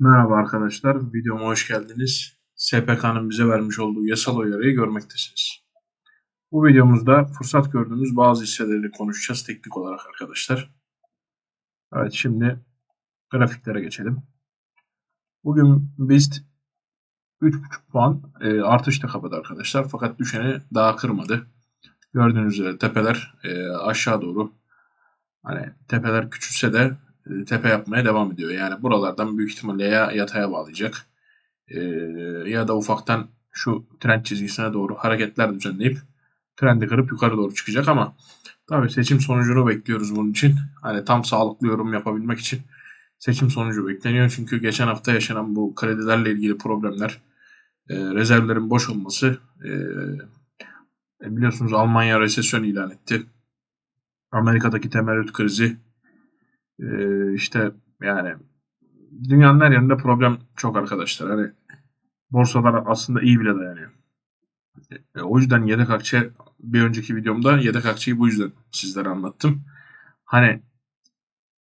Merhaba arkadaşlar, videoma hoş geldiniz. SPK'nın bize vermiş olduğu yasal uyarıyı görmektesiniz. Bu videomuzda fırsat gördüğümüz bazı hisseleri konuşacağız teknik olarak arkadaşlar. Evet şimdi grafiklere geçelim. Bugün BIST 3.5 puan e, artışta kapadı arkadaşlar. Fakat düşeni daha kırmadı. Gördüğünüz üzere tepeler e, aşağı doğru. Hani tepeler küçülse de tepe yapmaya devam ediyor. Yani buralardan büyük ihtimalle ya yataya bağlayacak e, ya da ufaktan şu trend çizgisine doğru hareketler düzenleyip trendi kırıp yukarı doğru çıkacak ama tabii seçim sonucunu bekliyoruz bunun için. Hani tam sağlıklı yorum yapabilmek için seçim sonucu bekleniyor. Çünkü geçen hafta yaşanan bu kredilerle ilgili problemler, e, rezervlerin boş olması e, biliyorsunuz Almanya resesyon ilan etti. Amerika'daki temerrüt krizi ee, işte yani dünyanın her yerinde problem çok arkadaşlar. Hani borsalar aslında iyi bile dayanıyor. E, o yüzden yedek akçe bir önceki videomda yedek akçeyi bu yüzden sizlere anlattım. Hani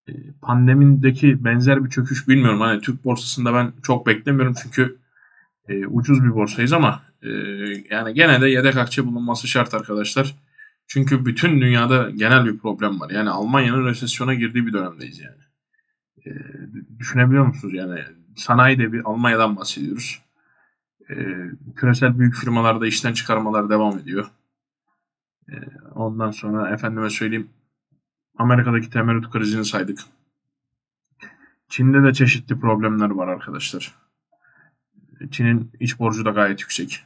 e, pandemideki benzer bir çöküş bilmiyorum. Hani Türk borsasında ben çok beklemiyorum çünkü e, ucuz bir borsayız ama e, yani gene de yedek akçe bulunması şart arkadaşlar. Çünkü bütün dünyada genel bir problem var. Yani Almanya'nın resesyona girdiği bir dönemdeyiz yani. E, düşünebiliyor musunuz? Yani sanayide bir Almanya'dan bahsediyoruz. E, küresel büyük firmalarda işten çıkarmalar devam ediyor. E, ondan sonra efendime söyleyeyim Amerika'daki temerrüt krizini saydık. Çin'de de çeşitli problemler var arkadaşlar. Çin'in iç borcu da gayet yüksek.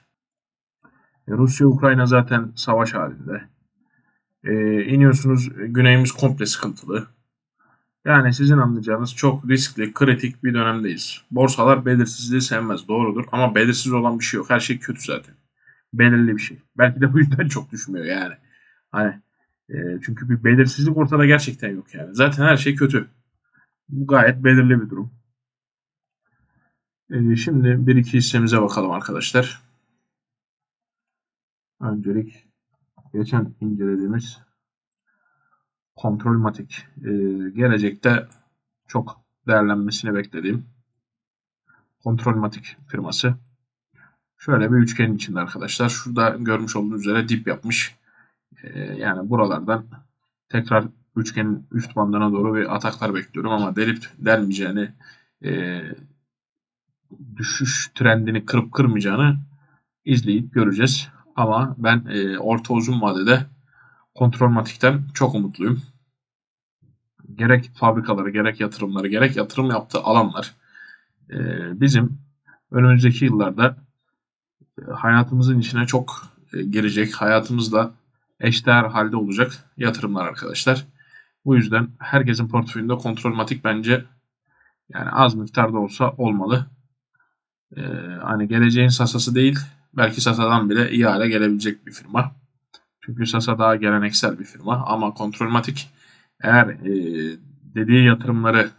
Rusya-Ukrayna zaten savaş halinde. E, iniyorsunuz güneyimiz komple sıkıntılı. Yani sizin anlayacağınız çok riskli, kritik bir dönemdeyiz. Borsalar belirsizliği sevmez, doğrudur. Ama belirsiz olan bir şey yok. Her şey kötü zaten. Belirli bir şey. Belki de bu yüzden çok düşmüyor yani. Hani e, çünkü bir belirsizlik ortada gerçekten yok yani. Zaten her şey kötü. Bu gayet belirli bir durum. E, şimdi bir iki hissemize bakalım arkadaşlar. Öncelik geçen incelediğimiz kontrolmatik e, gelecekte çok değerlenmesini beklediğim kontrolmatik firması. Şöyle bir üçgenin içinde arkadaşlar. Şurada görmüş olduğunuz üzere dip yapmış. E, yani buralardan tekrar üçgenin üst bandına doğru bir ataklar bekliyorum ama delip delmeyeceğini e, düşüş trendini kırıp kırmayacağını izleyip göreceğiz. Ama ben e, orta uzun vadede kontrolmatikten çok umutluyum. Gerek fabrikaları, gerek yatırımları, gerek yatırım yaptığı alanlar e, bizim önümüzdeki yıllarda e, hayatımızın içine çok e, girecek, hayatımızda eşdeğer halde olacak yatırımlar arkadaşlar. Bu yüzden herkesin portföyünde kontrolmatik bence yani az miktarda olsa olmalı. Ee, hani geleceğin sasası değil, belki Sasa'dan bile iyi hale gelebilecek bir firma. Çünkü Sasa daha geleneksel bir firma ama Kontrolmatik eğer e, dediği yatırımları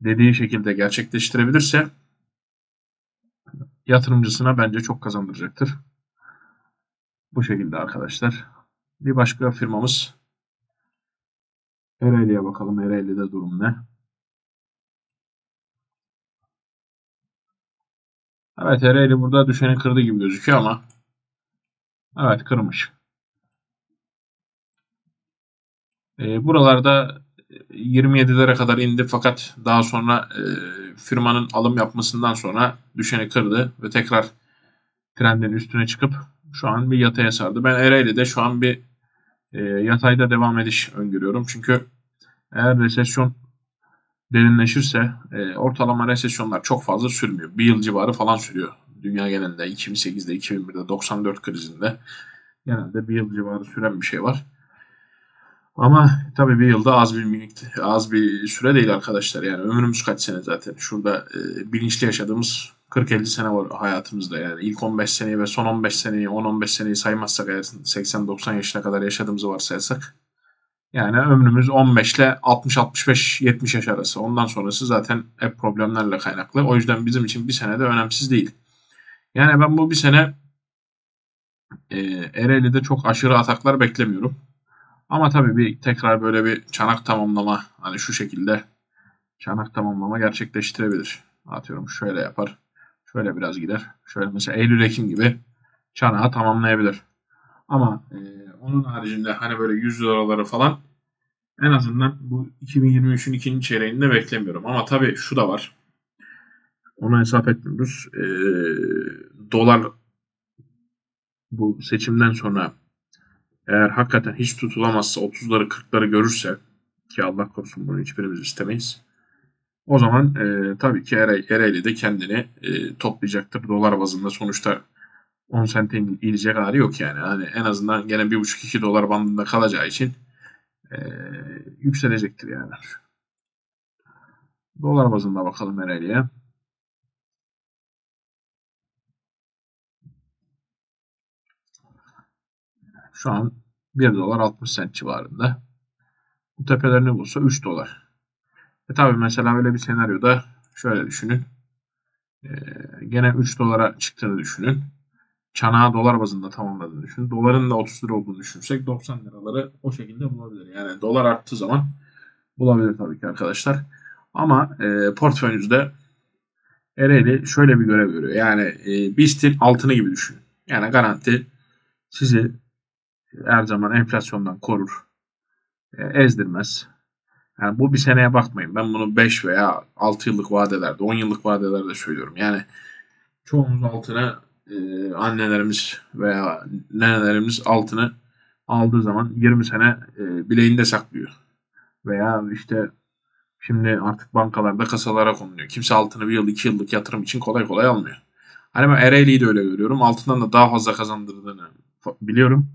dediği şekilde gerçekleştirebilirse yatırımcısına bence çok kazandıracaktır. Bu şekilde arkadaşlar. Bir başka firmamız Ereğli'ye bakalım. Ereğli'de durum ne? Evet Ereğli burada düşeni kırdı gibi gözüküyor ama evet kırmış. E, buralarda 27'lere kadar indi fakat daha sonra e, firmanın alım yapmasından sonra düşeni kırdı ve tekrar trendin üstüne çıkıp şu an bir yataya sardı. Ben Ereğli'de şu an bir e, yatayda devam ediş öngörüyorum. Çünkü eğer resesyon derinleşirse e, ortalama resesyonlar çok fazla sürmüyor. Bir yıl civarı falan sürüyor. Dünya genelinde 2008'de, 2001'de, 94 krizinde genelde bir yıl civarı süren bir şey var. Ama tabii bir yılda az bir az bir süre değil arkadaşlar. Yani ömrümüz kaç sene zaten. Şurada e, bilinçli yaşadığımız 40-50 sene var hayatımızda. Yani ilk 15 seneyi ve son 15 seneyi, 10-15 seneyi saymazsak eğer 80-90 yaşına kadar yaşadığımızı varsayarsak yani ömrümüz 15 ile 60-65-70 yaş arası. Ondan sonrası zaten hep problemlerle kaynaklı. O yüzden bizim için bir sene de önemsiz değil. Yani ben bu bir sene e, Ereğli'de çok aşırı ataklar beklemiyorum. Ama tabii bir tekrar böyle bir çanak tamamlama hani şu şekilde çanak tamamlama gerçekleştirebilir. Atıyorum şöyle yapar. Şöyle biraz gider. Şöyle mesela Eylül-Ekim gibi çanağı tamamlayabilir. Ama e, onun haricinde hani böyle 100 liraları falan en azından bu 2023'ün ikinci çeyreğinde beklemiyorum. Ama tabii şu da var. Onu hesap etmiyoruz. E, dolar bu seçimden sonra eğer hakikaten hiç tutulamazsa 30'ları 40'ları görürse ki Allah korusun bunu hiçbirimiz istemeyiz. O zaman e, tabii ki Ereğli de kendini e, toplayacaktır. Dolar bazında sonuçta 10 sente inecek hali yok yani. Hani en azından gene 1,5-2 dolar bandında kalacağı için e, yükselecektir yani. Dolar bazında bakalım Ereğli'ye. Şu an 1 dolar 60 sent civarında. Bu tepelerini bulsa 3 dolar. E tabi mesela böyle bir senaryoda şöyle düşünün. E, gene 3 dolara çıktığını düşünün. Çanağı dolar bazında tamamladığını düşünün. Doların da 30 lira olduğunu düşünürsek 90 liraları o şekilde bulabilir. Yani dolar arttığı zaman bulabilir tabii ki arkadaşlar. Ama e, portföyünüzde Ereğli şöyle bir görev görüyor. Yani e, BIST'in altını gibi düşünün. Yani garanti sizi her zaman enflasyondan korur. E, ezdirmez. Yani bu bir seneye bakmayın. Ben bunu 5 veya 6 yıllık vadelerde, 10 yıllık vadelerde söylüyorum. Yani çoğumuz altına e, annelerimiz veya nenelerimiz altını aldığı zaman 20 sene e, bileğinde saklıyor. Veya işte şimdi artık bankalarda kasalara konuluyor. Kimse altını bir yıl iki yıllık yatırım için kolay kolay almıyor. Hani ben Ereğli'yi de öyle görüyorum. Altından da daha fazla kazandırdığını biliyorum.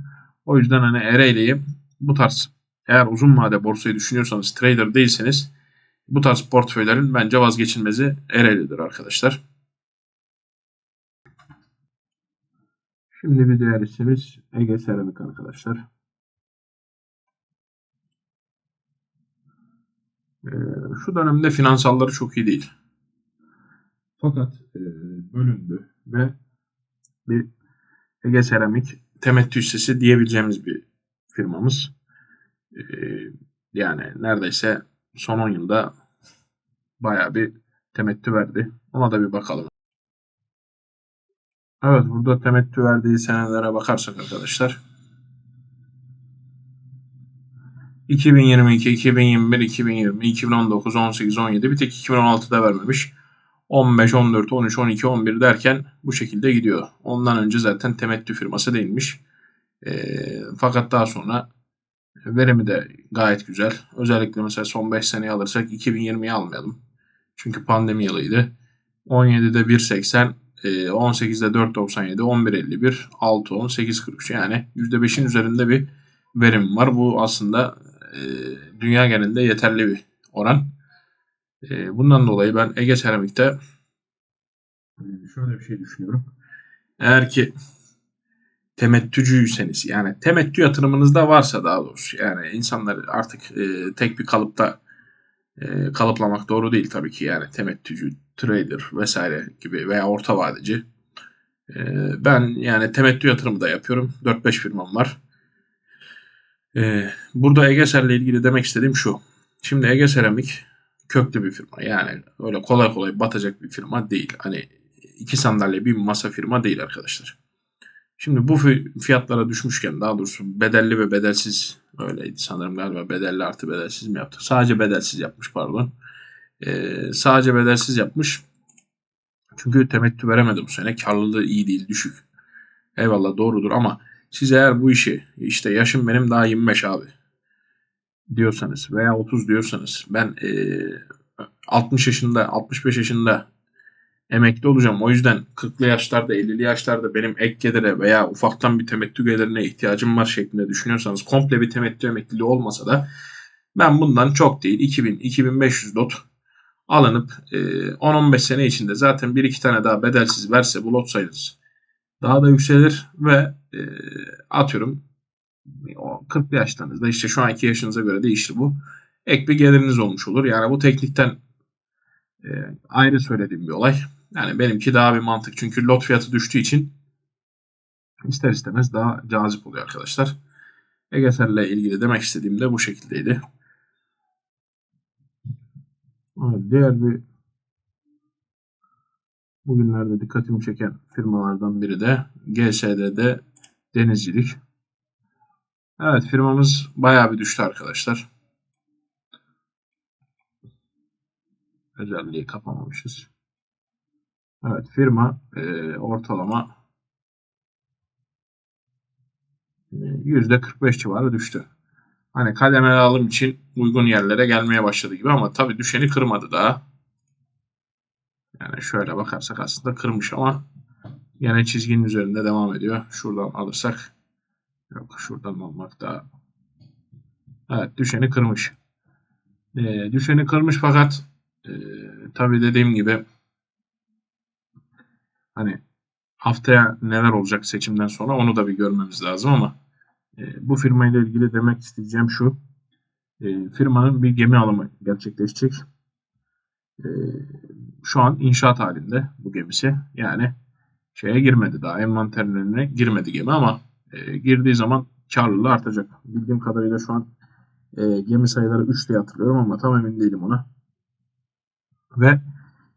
O yüzden hani Ereğli'yi bu tarz eğer uzun vade borsayı düşünüyorsanız trader değilseniz bu tarz portföylerin bence vazgeçilmezi Ereğli'dir arkadaşlar. Şimdi bir diğer işimiz Ege Seramik arkadaşlar. Ee, şu dönemde finansalları çok iyi değil. Fakat e, bölündü ve bir Ege Seramik temettü hissesi diyebileceğimiz bir firmamız. Ee, yani neredeyse son 10 yılda baya bir temettü verdi. Ona da bir bakalım. Evet burada temettü verdiği senelere bakarsak arkadaşlar 2022, 2021, 2020, 2019, 18, 17 bir tek 2016'da vermemiş. 15, 14, 13, 12, 11 derken bu şekilde gidiyor. Ondan önce zaten temettü firması değilmiş. E, fakat daha sonra verimi de gayet güzel. Özellikle mesela son 5 seneyi alırsak 2020'yi almayalım. Çünkü pandemi yılıydı. 17'de 1.80, 18'de 4.97, 11.51, 6.10, 8.43 yani %5'in üzerinde bir verim var. Bu aslında e, dünya genelinde yeterli bir oran. E, bundan dolayı ben Ege Seramik'te şöyle bir şey düşünüyorum. Eğer ki temettücüyseniz yani temettü yatırımınızda varsa daha doğrusu yani insanlar artık e, tek bir kalıpta e, kalıplamak doğru değil tabii ki yani temettücü, trader vesaire gibi veya orta vadeci. E, ben yani temettü yatırımı da yapıyorum. 4-5 firmam var. E, burada Egeser'le ilgili demek istediğim şu. Şimdi Ege Seramik köklü bir firma. Yani öyle kolay kolay batacak bir firma değil. Hani iki sandalye bir masa firma değil arkadaşlar. Şimdi bu fiyatlara düşmüşken daha doğrusu bedelli ve bedelsiz öyleydi sanırım galiba bedelli artı bedelsiz mi yaptık? Sadece bedelsiz yapmış pardon. Ee, sadece bedelsiz yapmış. Çünkü temettü veremedi bu sene. Karlılığı iyi değil düşük. Eyvallah doğrudur ama siz eğer bu işi işte yaşım benim daha 25 abi diyorsanız veya 30 diyorsanız ben e, 60 yaşında 65 yaşında emekli olacağım. O yüzden 40'lı yaşlarda 50'li yaşlarda benim ek gelire veya ufaktan bir temettü gelirine ihtiyacım var şeklinde düşünüyorsanız komple bir temettü emekliliği olmasa da ben bundan çok değil 2000-2500 lot alınıp 10-15 e, sene içinde zaten bir iki tane daha bedelsiz verse bu lot sayınız daha da yükselir ve e, atıyorum 40 yaşlarınızda işte şu anki yaşınıza göre değişir bu. Ek bir geliriniz olmuş olur. Yani bu teknikten e, ayrı söylediğim bir olay. Yani benimki daha bir mantık. Çünkü lot fiyatı düştüğü için ister istemez daha cazip oluyor arkadaşlar. Egeser'le ilgili demek istediğim de bu şekildeydi. Evet, diğer bir Bugünlerde dikkatimi çeken firmalardan biri de GSD'de denizcilik. Evet firmamız bayağı bir düştü arkadaşlar. Özelliği kapamamışız. Evet firma e, ortalama e, %45 civarı düştü. Hani kademeli alım için uygun yerlere gelmeye başladı gibi ama tabii düşeni kırmadı daha. Yani şöyle bakarsak aslında kırmış ama yine çizginin üzerinde devam ediyor. Şuradan alırsak yok şuradan almak daha Evet düşeni kırmış. Ee, düşeni kırmış fakat e, tabii dediğim gibi hani haftaya neler olacak seçimden sonra onu da bir görmemiz lazım ama e, bu firma ile ilgili demek isteyeceğim şu. E, firmanın bir gemi alımı gerçekleşecek. E, şu an inşaat halinde bu gemisi. Yani şeye girmedi daha envanterlerine girmedi gemi ama e, girdiği zaman karlılığı artacak. Bildiğim kadarıyla şu an e, gemi sayıları 3 diye hatırlıyorum ama tam emin değilim ona. Ve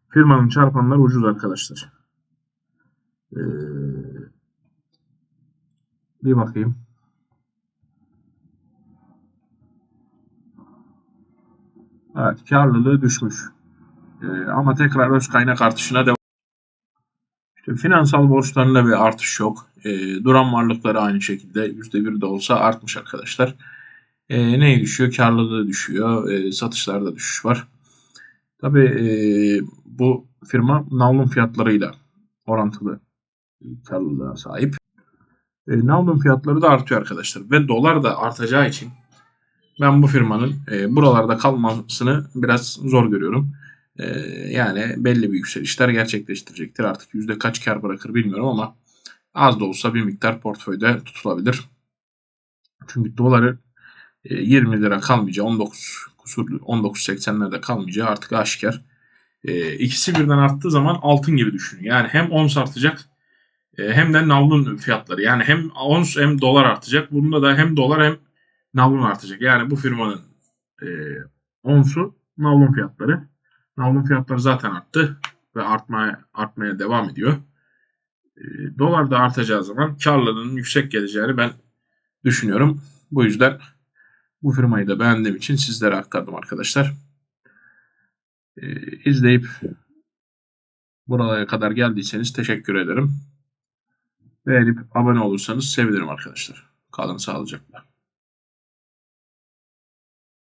firmanın çarpanları ucuz arkadaşlar. Ee, bir bakayım. Evet karlılığı düşmüş. Ee, ama tekrar öz kaynak artışına devam. İşte finansal borçlarında bir artış yok. Ee, duran varlıkları aynı şekilde %1 de olsa artmış arkadaşlar. Ee, neyi düşüyor? Karlılığı düşüyor. Ee, satışlarda düşüş var. Tabii e, bu firma navlun fiyatlarıyla orantılı karlılığa sahip. E, navlun fiyatları da artıyor arkadaşlar. Ve dolar da artacağı için ben bu firmanın e, buralarda kalmasını biraz zor görüyorum. E, yani belli bir yükselişler gerçekleştirecektir. Artık yüzde kaç kar bırakır bilmiyorum ama az da olsa bir miktar portföyde tutulabilir. Çünkü doları e, 20 lira kalmayacağı 19 kusur 19.80'lerde kalmayacağı artık aşikar. E, ikisi birden arttığı zaman altın gibi düşünün. Yani hem ons artacak e, hem de navlun fiyatları. Yani hem ons hem dolar artacak. Bunda da hem dolar hem navlun artacak. Yani bu firmanın e, onsu navlun fiyatları. Navlun fiyatları zaten arttı ve artmaya artmaya devam ediyor. E, dolar da artacağı zaman karlılığının yüksek geleceğini ben düşünüyorum. Bu yüzden bu firmayı da beğendiğim için sizlere aktardım arkadaşlar. E, izleyip buralara kadar geldiyseniz teşekkür ederim. Beğenip abone olursanız sevinirim arkadaşlar. Kalın sağlıcakla.